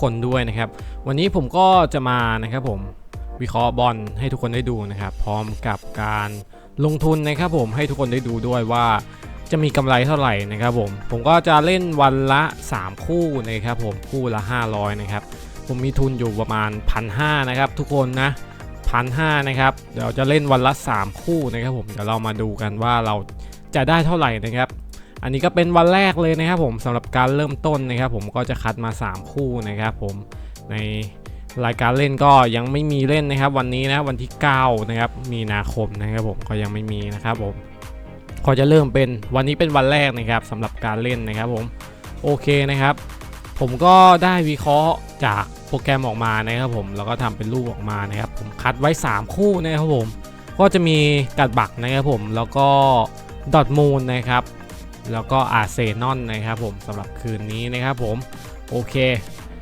คนด้วยนะครับ วันนี้ผมก็จะมานะครับผมวิเคราะห์บอลให้ทุกคนได้ดูนะครับ พร้อมกับการลงทุนนะครับผมให้ทุกคนได้ดูด้วยว่าจะมีกำไรเท่าไหร่นะครับผม ผมก็จะเล่นวันละ 3 คู่นะครับผมคู่ละ 500 นะครับ ผมมีทุนอยู่ประมาณพันหนะครับ ทุกคนนะพันหนะครับเดี๋ยวจะเล่นวันละ 3 คู่นะครับผมเดี๋ยวเรามาดูกันว่าเราจะได้เท่าไหร่นะครับ อันนี้ก็เป็นวันแรกเลยนะครับผมสำหรับการเริ่มต้นนะครับผมก็จะคัดมา 3 คู่นะครับผมในรายการเล่นก็ยังไม่มีเล่นนะครับ วันนี้นะวันที่9นะครับมีนาคมนะครับผมก็ยังไม่มีนะครับผมก็จะเริ่มเป็นวันนี้เป็นวันแรกนะครับสำหรับการเล่นนะครับผมโอเคนะครับ ผมก็ได้วิเคราะห์จากโปรแกรมออกมานะครับผมแล้วก็ทำเป็นรูปออกมานะครับผมคัดไว้ 3 คู่นะครับผมก็จะมีกัดบักนะครับผมแล้วก็ดอทมูลนะครับ แล้วก็อาร์เซนอลนะครับผมสำหรับคืนนี้นะครับผมโอเค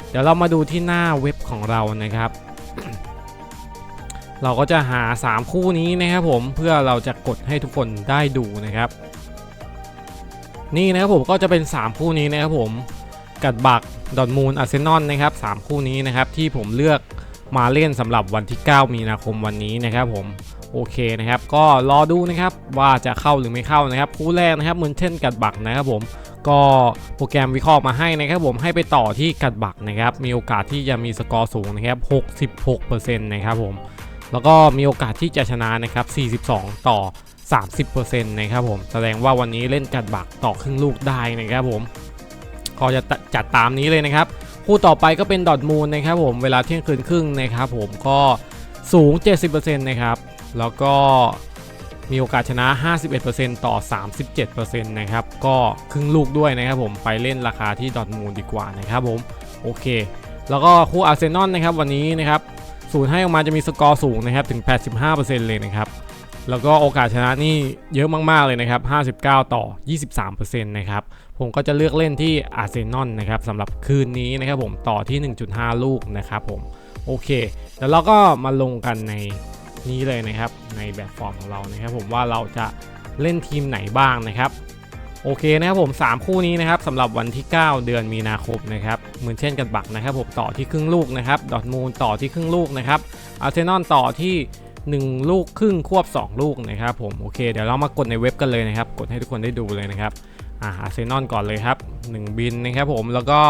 เดี๋ยวเรามาดูที่หน้าเว็บของเรานะครับ เราก็จะหา 3 คู่นี้นะครับผมเพื่อเราจะกดให้ทุกคนได้ดูนะครับ นี่นะครับผมก็จะเป็น 3 คู่นี้นะครับผมกัดบักดอทมูลอาร์เซนอลนะครับ3คู่นี้นะครับที่ผมเลือก มาเล่นสำหรับวันที่ 9 มีนาคมวันนี้นะครับผมโอเคนะครับ ก็รอดูนะครับว่าจะเข้าหรือไม่เข้านะครับ คู่แรกนะครับเหมือนเช่นกัดบักนะครับผมก็โปรแกรมวิเคราะห์มาให้นะครับผมให้ไปต่อที่กัดบักนะครับ มีโอกาสที่จะมีสกอร์สูงนะครับ66%นะครับผมแล้วก็มีโอกาสที่จะชนะนะครับ 42 ต่อ 30%นะครับผมแสดงว่าวันนี้เล่นกัดบักต่อครึ่งลูกได้นะครับผมก็จะจัดตามนี้เลยนะครับ คู่ต่อไปก็เป็นดอทมูลนะครับผมเวลาเที่ยงคืนครึ่งนะครับผมก็สูง 70%นะครับแล้วก็มีโอกาสชนะ 51%ต่อ 37%นะครับก็ครึ่งลูกด้วยนะครับผมไปเล่นราคาที่ดอทมูลดีกว่านะครับผมโอเค แล้วก็คู่อาร์เซนอลนะครับวันนี้นะครับศูนย์ให้ออกมาจะมีสกอร์สูงนะครับถึง 85%เลยนะครับแล้วก็โอกาสชนะนี่เยอะมาก ๆ เลยนะครับ 59 ต่อ 23%นะครับ ผมก็จะเลือกเล่นที่อาร์เซนอลนะครับสำหรับคืนนี้นะครับผมต่อที่ 1.5 ลูกนะครับผมโอเคเดี๋ยวเราก็มาลงกันในนี้เลยนะครับ ในแบบฟอร์มของเรานะครับ ผมว่าเราจะเล่นทีมไหนบ้างนะครับ โอเคนะครับผม 3 คู่นี้นะครับสำหรับวันที่ 9 เดือนมีนาคมนะครับเหมือนเช่นกันบักนะครับผมต่อที่ครึ่งลูกนะครับดอทมูลต่อที่ครึ่งลูกนะครับอาร์เซนอลต่อที่ 1 ลูกครึ่งควบ 2 ลูกนะครับผมโอเคเดี๋ยวเรามากดในเว็บกันเลยนะครับ กดให้ทุกคนได้ดูเลยนะครับ อ่าอาร์เซนอลก่อนเลยครับ 1 บินนะครับผมแล้วก็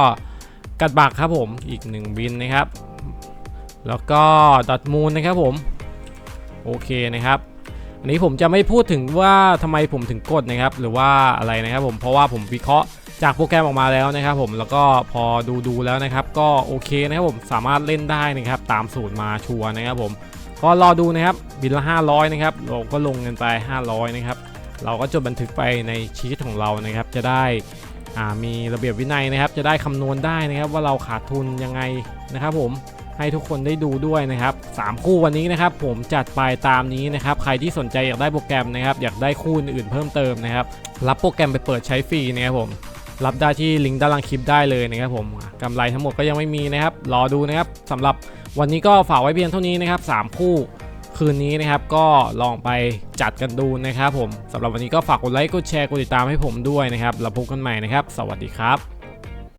กัดบักครับผมอีก 1 บินนะครับ แล้วก็ดอทมูลนะครับผมโอเคนะครับอันนี้ผมจะไม่พูดถึงว่าทำไมผมถึงกดนะครับ หรือว่าอะไรนะครับผมเพราะว่าผมวิเคราะห์จากโปรแกรมออกมาแล้วนะครับ ผมแล้วก็พอดูดูแล้วนะครับ ก็โอเคนะครับผมสามารถเล่นได้นะครับ ตามสูตรมาชัวร์นะครับผมก็รอดูนะครับบินละ500นะครับเราก็ลงเงินไป 500 นะครับ เราก็จดบันทึกไปในชีตของเรานะครับ จะได้มีระเบียบวินัยนะครับ จะได้คำนวณได้นะครับว่าเราขาดทุนยังไงนะครับ ผมให้ทุกคนได้ดูด้วยนะครับ 3 คู่วันนี้นะครับ ผมจัดไปตามนี้นะครับ ใครที่สนใจอยากได้โปรแกรมนะครับ อยากได้คู่อื่นๆเพิ่มเติมนะครับ รับโปรแกรมไปเปิดใช้ฟรีนะครับผม รับได้ที่ลิงก์ด้านล่างคลิปได้เลยนะครับผมกำไรทั้งหมดก็ยังไม่มีนะครับ รอดูนะครับสำหรับวันนี้ก็ฝากไว้เพียงเท่านี้นะครับ 3 คู่ คืนนี้นะครับก็ลองไปจัดกันดูนะครับผมสำหรับวันนี้ก็ฝากกดไลค์กดแชร์กดติดตามให้ผมด้วยนะครับแล้วพบกันใหม่นะครับ สวัสดีครับ